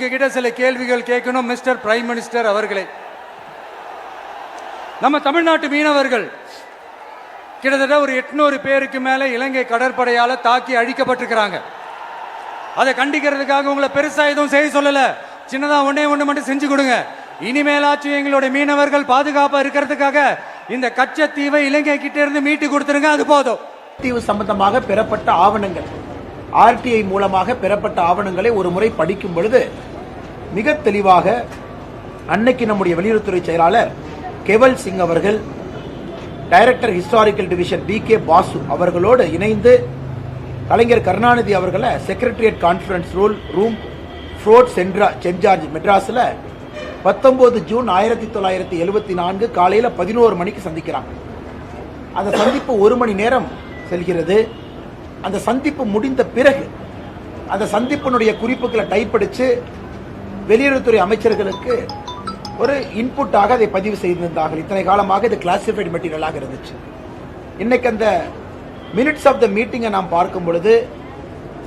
உங்ககிட்ட சில கேள்விகள் கேட்கணும் மிஸ்டர் பிரைம் மினிஸ்டர் அவர்களே. நம்ம தமிழ்நாட்டு மீனவர்கள் கிட்டத்தட்ட ஒரு எட்நூறு பேருக்கு மேல இலங்கை கடற்படையால தாக்கி அழிக்கப்பட்டிருக்கிறாங்க. அதை கண்டிக்கிறதுக்காக உங்களை பெருசா எதுவும் செய்ய சொல்லல. சின்னதா ஒன்னே ஒண்ணு மட்டும் செஞ்சு கொடுங்க. இனிமேலாச்சும் எங்களுடைய மீனவர்கள் பாதுகாப்பா இருக்கிறதுக்காக இந்த கச்சத்தீவை இலங்கை கிட்ட இருந்து மீட்டு கொடுத்துருங்க அது போதும். தீவு சம்பந்தமாக பெறப்பட்ட ஆவணங்கள். ஆர்டிஐ மூலமாக பெறப்பட்ட ஆவணங்களை ஒரு முறை படிக்கும் பொழுது மிக தெளிவாக அன்னைக்கு நம்முடைய வெளியுறவுத்துறை செயலாளர் கெவல் சிங் அவர்கள் director historical division P K Basu அவர்களோடு இணைந்து கலைஞர் கருணாநிதி அவர்களை secretariat conference rule room fort சென்ட்ரா saint George மெட்ராஸில் பத்தொன்பது ஜூன் ஆயிரத்தி தொள்ளாயிரத்தி எழுபத்தி நான்கு காலையில் பதினோரு மணிக்கு சந்திக்கிறாங்க. அந்த சந்திப்பு ஒரு மணி நேரம் செல்கிறது. அந்த சந்திப்பு முடிந்த பிறகு அந்த சந்திப்பினுடைய குறிப்புகளை டைப் அடித்து வெளியுறவுத்துறை அமைச்சர்களுக்கு ஒரு இன்புட்டாக அதை பதிவு செய்திருந்தார்கள். இத்தனை காலமாக இது கிளாசிஃபைடு மெட்டீரியலாக இருந்துச்சு. இன்னைக்கு அந்த மினிட்ஸ் ஆஃப் த மீட்டிங்கை நாம் பார்க்கும் பொழுது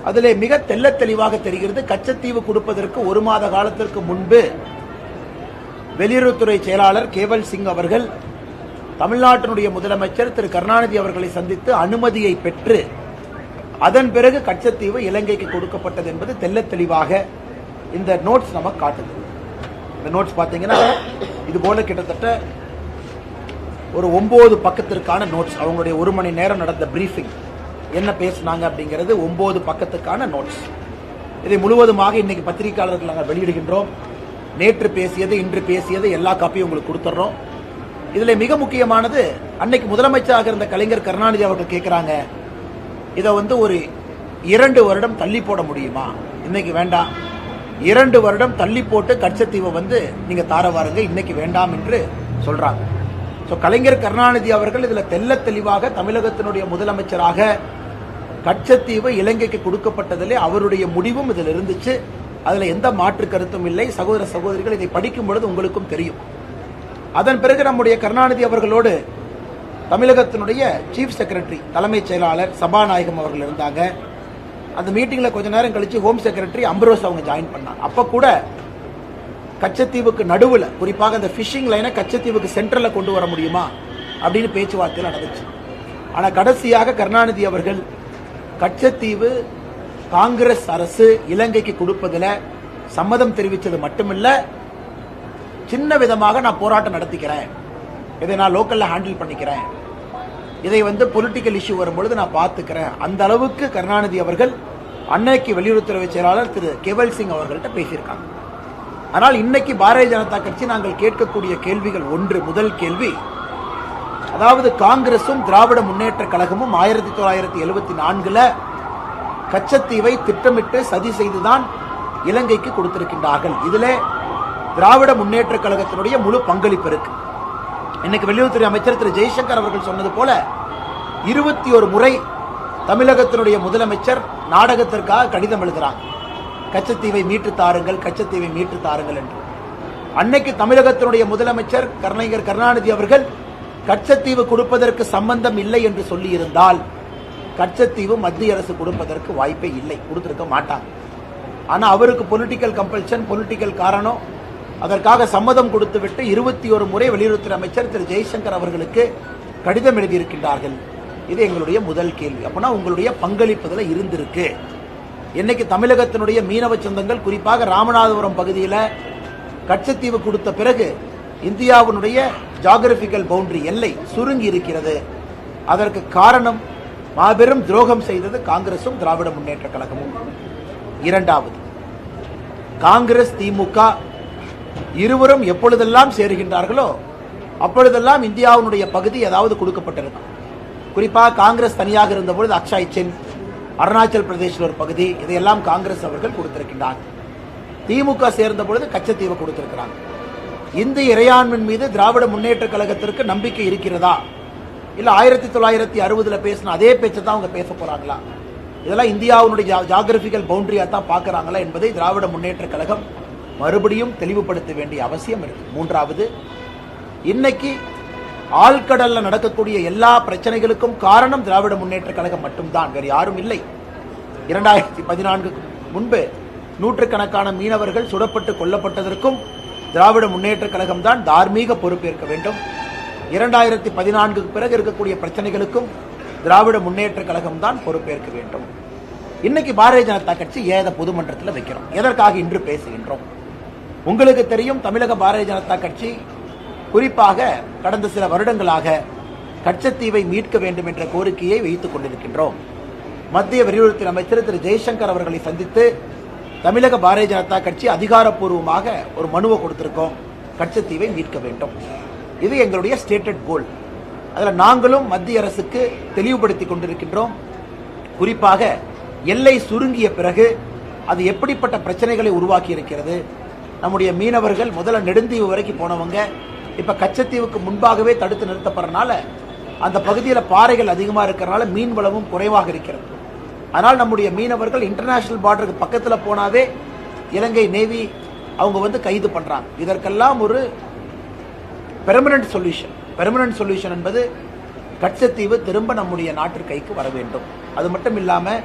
அதில் மிக தெல்ல தெளிவாக தெரிகிறது கச்சத்தீவு கொடுப்பதற்கு ஒரு மாத காலத்திற்கு முன்பு வெளியுறவுத்துறை செயலாளர் கேவல் சிங் அவர்கள் தமிழ்நாட்டினுடைய முதலமைச்சர் திரு. கருணாநிதி அவர்களை சந்தித்து அனுமதியை பெற்று அதன் பிறகு கச்சத்தீவு இலங்கைக்கு கொடுக்கப்பட்டது என்பது தெல்ல தெளிவாக இந்த நோட்ஸ் நமக்கு காட்டுது. இந்த நோட்ஸ் பார்த்தீங்கன்னா இது போல கிட்டத்தட்ட ஒரு ஒம்பது பக்கத்திற்கான நோட்ஸ் அவங்களுடைய ஒரு மணி நேரம் நடந்த பிரீஃபிங் என்ன பேசுனாங்க அப்படிங்கிறது ஒம்பது பக்கத்துக்கான நோட்ஸ் இதை முழுவதுமாக இன்னைக்கு பத்திரிகையாளர்கள் நாங்கள் வெளியிடுகின்றோம். நேற்று பேசியது இன்று பேசியது எல்லா காப்பியும் உங்களுக்கு கொடுத்துட்றோம் இதில் மிக முக்கியமானது அன்னைக்கு முதலமைச்சராக இருந்த கலைஞர் கருணாநிதி அவர்கள் கேட்குறாங்க இதை வந்து ஒரு இரண்டு வருடம் தள்ளி போட முடியுமா? இன்னைக்கு வேண்டாம். இரண்டு வருடம் தள்ளி போட்டு கட்சத்தீவை வந்து நீங்க தார வாருங்க இன்னைக்கு வேண்டாம் என்று சொல்றாங்க. ஸோ கலைஞர் கருணாநிதி அவர்கள் இதில் தெல்ல தெளிவாக தமிழகத்தினுடைய முதலமைச்சராக கட்சத்தீவு இலங்கைக்கு கொடுக்கப்பட்டதிலே அவருடைய முடிவும் இதில் இருந்துச்சு. அதில் எந்த மாற்று கருத்தும் இல்லை. சகோதர சகோதரிகள் இதை படிக்கும் பொழுது உங்களுக்கும் தெரியும். அதன் பிறகு நம்முடைய கருணாநிதி அவர்களோடு தமிழகத்தினுடைய சீஃப் செக்ரட்டரி தலைமைச் செயலாளர் சபாநாயகம் அவர்கள் இருந்தாங்க. அந்த மீட்டிங்ல கொஞ்ச நேரம் கழிச்சு ஹோம் செக்ரட்டரி அம்பரோஸ் அவங்க ஜாயின் பண்ணாங்க. அப்ப கூட கச்சத்தீவுக்கு நடுவுல குறிப்பாக அந்த ஃபிஷிங் லைனை கச்சத்தீவுக்கு சென்டர்ல கொண்டு வர முடியுமா? அப்படின்னு பேச்சுவார்த்தையில் நடந்துச்சு. ஆனா கடைசியாக கருணாநிதி அவர்கள் கச்சத்தீவு காங்கிரஸ் அரசு இலங்கைக்கு கொடுப்பதில் சம்மதம் தெரிவித்தது மட்டுமில்ல சின்ன விதமாக நான் போராட்டம் நடத்திக்கிறேன். இதை நான் லோக்கல்ல ஹேண்டில் பண்ணிக்கிறேன். இதை வந்து பொலிட்டிக்கல் இஷ்யூ வரும்பொழுது நான் பார்த்துக்கிறேன். அந்த அளவுக்கு கருணாநிதி அவர்கள் அன்னைக்கு வெளியுறவுத்துறை செயலாளர் திரு கேவல் சிங் அவர்கள்ட்ட பேசியிருக்காங்க. ஆனால் இன்னைக்கு பாரதிய ஜனதா கட்சி நாங்கள் கேட்கக்கூடிய கேள்விகள் ஒன்று முதல் கேள்வி அதாவது காங்கிரசும் திராவிட முன்னேற்ற கழகமும் ஆயிரத்தி தொள்ளாயிரத்தி எழுபத்தி நான்குல கச்சத்தீவை திட்டமிட்டு சதி செய்துதான் இலங்கைக்கு கொடுத்திருக்கின்றார்கள். இதில் திராவிட முன்னேற்ற கழகத்தினுடைய முழு பங்களிப்பு இருக்கு. இன்னைக்கு வெளியுறவுத்துறை அமைச்சர் திரு ஜெய்சங்கர் அவர்கள் சொன்னது போல இருபத்தி ஒரு முறை தமிழகத்தினுடைய முதலமைச்சர் நாடகத்திற்காக கடிதம் எழுதுறாங்க கச்சத்தீவை மீட்டு தாருங்கள் கச்சத்தீவை மீட்டு தாருங்கள் என்று. அன்னைக்கு தமிழகத்தினுடைய முதலமைச்சர் கருணைஞர் கருணாநிதி அவர்கள் கச்சத்தீவு கொடுப்பதற்கு சம்பந்தம் இல்லை என்று சொல்லியிருந்தால் கச்சத்தீவு மத்திய அரசு கொடுப்பதற்கு வாய்ப்பே இல்லை கொடுத்திருக்க மாட்டாங்க. ஆனா அவருக்கு பொலிட்டிக்கல் கம்பல்ஷன் பொலிட்டிக்கல் காரணம் அதற்காக சம்மதம் கொடுத்துவிட்டு இருபத்தி ஒரு முறை வெளியுறவுத்துறை அமைச்சர் திரு ஜெய்சங்கர் அவர்களுக்கு கடிதம் எழுதியிருக்கின்றார்கள். இது எங்களுடைய முதல் கேள்வி. அப்படின்னா உங்களுடைய பங்களிப்புதல இருந்திருக்கு. இன்னைக்கு தமிழகத்தினுடைய மீனவ சொந்தங்கள் குறிப்பாக ராமநாதபுரம் பகுதியில் கச்சத்தீவு கொடுத்த பிறகு இந்தியாவினுடைய ஜாகிரபிக்கல் பவுண்டரி எல்லை சுருங்கி இருக்கிறது. அதற்கு காரணம் மாபெரும் துரோகம் செய்தது காங்கிரசும் திராவிட முன்னேற்ற கழகமும். இரண்டாவது காங்கிரஸ் திமுக இருவரும் எப்பொழுதெல்லாம் சேருகின்றார்களோ அப்பொழுதெல்லாம் இந்தியாவினுடைய பகுதி ஏதாவது கொடுக்கப்பட்டிருக்கும். குறிப்பாக காங்கிரஸ் தனியாக இருந்தபொழுது அக்ஷய் சென் அருணாச்சல் பிரதேசில் ஒரு பகுதி இதையெல்லாம் காங்கிரஸ் அவர்கள் கொடுத்திருக்கின்றார். திமுக சேர்ந்த பொழுது கச்சத்தீவை கொடுத்திருக்கிறாங்க. இந்து இறையாண்மின் மீது திராவிட முன்னேற்ற கழகத்திற்கு நம்பிக்கை இருக்கிறதா? இல்லை ஆயிரத்தி தொள்ளாயிரத்தி அறுபதுல பேசின அதே பேச்சை தான் அவங்க பேச போறாங்களா? இதெல்லாம் இந்தியாவுடைய ஜாகிரபிக்கல் பவுண்டரியா தான் பார்க்குறாங்களா என்பதை திராவிட முன்னேற்ற கழகம் மறுபடியும் தெளிவுபடுத்த வேண்டிய அவசியம் இருக்கு. மூன்றாவது இன்னைக்கு ஆழ்கடல்ல நடக்கக்கூடிய எல்லா பிரச்சனைகளுக்கும் காரணம் திராவிட முன்னேற்ற கழகம் மட்டும்தான் வேறு யாரும் இல்லை. இரண்டாயிரத்தி பதினான்குக்கு முன்பு நூற்றுக்கணக்கான மீனவர்கள் சுடப்பட்டு கொல்லப்பட்டதற்கும் திராவிட முன்னேற்ற கழகம் தான் தார்மீக பொறுப்பேற்க வேண்டும். இரண்டாயிரத்தி பதினான்குக்கு பிறகு இருக்கக்கூடிய பிரச்சனைகளுக்கும் திராவிட முன்னேற்ற கழகம் தான் பொறுப்பேற்க வேண்டும். இன்னைக்கு பாரதிய ஜனதா கட்சி ஏத பொதுமன்றத்தில் வைக்கிறோம். எதற்காக இன்று பேசுகின்றோம்? உங்களுக்கு தெரியும் தமிழக பாரதிய ஜனதா கட்சி குறிப்பாக கடந்த சில வருடங்களாக கச்சத்தீவை மீட்க வேண்டும் என்ற கோரிக்கையை வைத்துக் கொண்டிருக்கின்றோம். மத்திய வெளியுறவுத்துறை அமைச்சர் திரு ஜெய்சங்கர் அவர்களை சந்தித்து தமிழக பாரதிய ஜனதா கட்சி அதிகாரப்பூர்வமாக ஒரு மனுவை கொடுத்திருக்கோம். கச்சத்தீவை மீட்க வேண்டும். இது எங்களுடைய ஸ்டேட்டட் கோல் அதில் நாங்களும் மத்திய அரசுக்கு தெளிவுபடுத்தி கொண்டிருக்கின்றோம். குறிப்பாக எல்லை சுருங்கிய பிறகு அது எப்படிப்பட்ட பிரச்சனைகளை உருவாக்கி இருக்கிறது நம்முடைய மீனவர்கள் முதல்ல நெடுந்தீவு வரைக்கும் போனவங்க. இப்போ கச்சத்தீவுக்கு முன்பாகவே தடுத்து நிறுத்தப்படுறனால அந்த பகுதியில் பாறைகள் அதிகமாக இருக்கிறனால மீன் வளமும் குறைவாக இருக்கிறது. அதனால் நம்முடைய மீனவர்கள் இன்டர்நேஷ்னல் பார்டருக்கு பக்கத்தில் போனாவே இலங்கை நேவி அவங்க வந்து கைது பண்ணுறாங்க இதற்கெல்லாம் ஒரு பெர்மனன்ட் சொல்யூஷன் பெர்மனன்ட் சொல்யூஷன் என்பது கச்சத்தீவு திரும்ப நம்முடைய நாட்டு கைக்கு வர வேண்டும். அது மட்டும் இல்லாமல்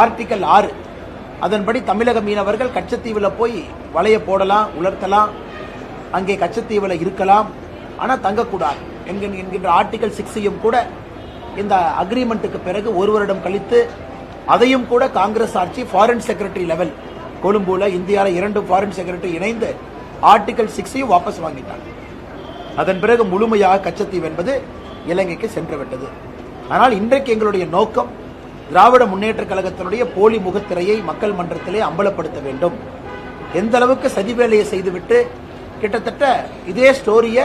ஆர்டிக்கல் ஆறு அதன்படி தமிழக மீனவர்கள் கச்சத்தீவில் போய் வலைய போடலாம் உலர்த்தலாம் அங்கே கச்சத்தீவில் இருக்கலாம் ஆனால் தங்கக்கூடாது. என்கின்ற என்கின்ற ஆர்டிகல் சிக்ஸையும் கூட இந்த அக்ரிமெண்ட்டுக்கு பிறகு ஒரு வருடம் கழித்து அதையும் கூட காங்கிரஸ் ஆட்சி ஃபாரின் செக்ரட்டரி லெவல் கொழும்புல இந்தியாவில் இரண்டு ஃபாரின் செக்ரட்டரி இணைந்து ஆர்டிகல் சிக்ஸையும் வாபஸ் வாங்கிட்டாங்க. அதன் பிறகு முழுமையாக கச்சத்தீவு என்பது இலங்கைக்கு சென்று விட்டது ஆனால் இன்றைக்கு எங்களுடைய நோக்கம் திராவிட முன்னேற்ற கழகத்தினுடைய போலி முகத்திரையை மக்கள் மன்றத்திலே அம்பலப்படுத்த வேண்டும். எந்த அளவுக்கு சதி வேலையை செய்துவிட்டு கிட்டத்தட்ட இதே ஸ்டோரியை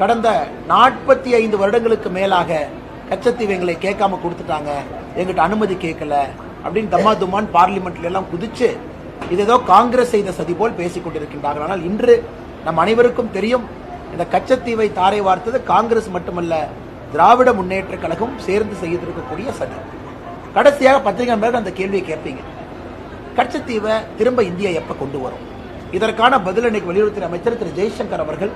கடந்த நாற்பத்தி ஐந்து வருடங்களுக்கு மேலாக கச்சத்தீவு எங்களை கேட்காம கொடுத்துட்டாங்க. எங்கிட்ட அனுமதி கேட்கல அப்படின்னு தம்மா தும்மான் பார்லிமெண்ட்ல எல்லாம் குதிச்சு இது ஏதோ காங்கிரஸ் செய்த சதி போல் பேசிக் கொண்டிருக்கின்றார்கள். ஆனால் இன்று நம் அனைவருக்கும் தெரியும் இந்த கச்சத்தீவை தாரை வார்த்தது காங்கிரஸ் மட்டுமல்ல திராவிட முன்னேற்ற கழகம் சேர்ந்து செய்திருக்கக்கூடிய சதி. கடைசியாக பத்திரிகை மேல அந்த கேள்வியை கேட்பீங்க. கச்சத்தீவை திரும்ப இந்தியா எப்போ கொண்டு வரும்? இதற்கான பதில் இன்னைக்கு வெளியுறவுத்துறை அமைச்சர் திரு ஜெய்சங்கர் அவர்கள்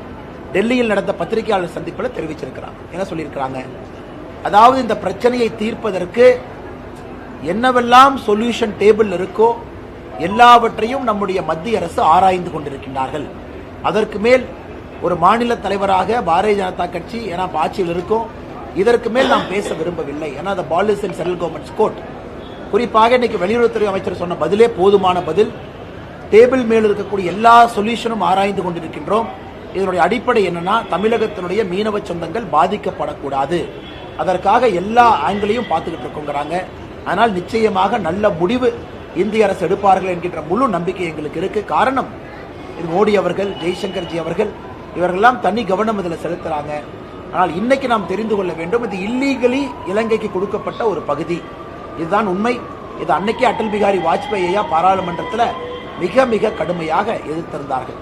டெல்லியில் நடந்த பத்திரிகையாளர் சந்திப்பில் தெரிவிச்சிருக்கிறாங்க என்ன சொல்லியிருக்கிறாங்க? அதாவது இந்த பிரச்சனையை தீர்ப்பதற்கு என்னவெல்லாம் சொல்யூஷன் டேபிள் இருக்கோ எல்லாவற்றையும் நம்முடைய மத்திய அரசு ஆராய்ந்து கொண்டிருக்கின்றார்கள். அதற்கு மேல் ஒரு மாநில தலைவராக பாரதிய ஜனதா கட்சி ஏன்னா ஆட்சியில் இருக்கும். இதற்கு மேல் நாம் பேச விரும்பவில்லை. ஏன்னா அந்த police and central government court குறிப்பாக இன்னைக்கு வெளியுறவுத்துறை அமைச்சர் சொன்ன பதிலே போதுமான பதில். டேபிள் மேல் இருக்கக்கூடிய எல்லா சொல்யூஷனும் ஆராய்ந்து கொண்டிருக்கின்றோம். இதனுடைய அடிப்படை என்னன்னா தமிழகத்தினுடைய மீனவ சொந்தங்கள் பாதிக்கப்படக்கூடாது. அதற்காக எல்லா ஆங்கிலையும் பார்த்துக்கிட்டு இருக்கோங்கிறாங்க. ஆனால் நிச்சயமாக நல்ல முடிவு இந்திய அரசு எடுப்பார்கள் என்கின்ற முழு நம்பிக்கை எங்களுக்கு இருக்கு. காரணம் இது மோடி அவர்கள் ஜெய்சங்கர்ஜி அவர்கள் இவர்கள்லாம் தனி கவனம் இதில் செலுத்துறாங்க. ஆனால் இன்னைக்கு நாம் தெரிந்து கொள்ள வேண்டும் இது இல்லீகலி இலங்கைக்கு கொடுக்கப்பட்ட ஒரு பகுதி. இதுதான் உண்மை. இது அன்னைக்கே அடல் பிகாரி வாஜ்பாய் ஐயா பாராளுமன்றத்தில் மிக மிக கடுமையாக எதிர்த்திருந்தார்கள்.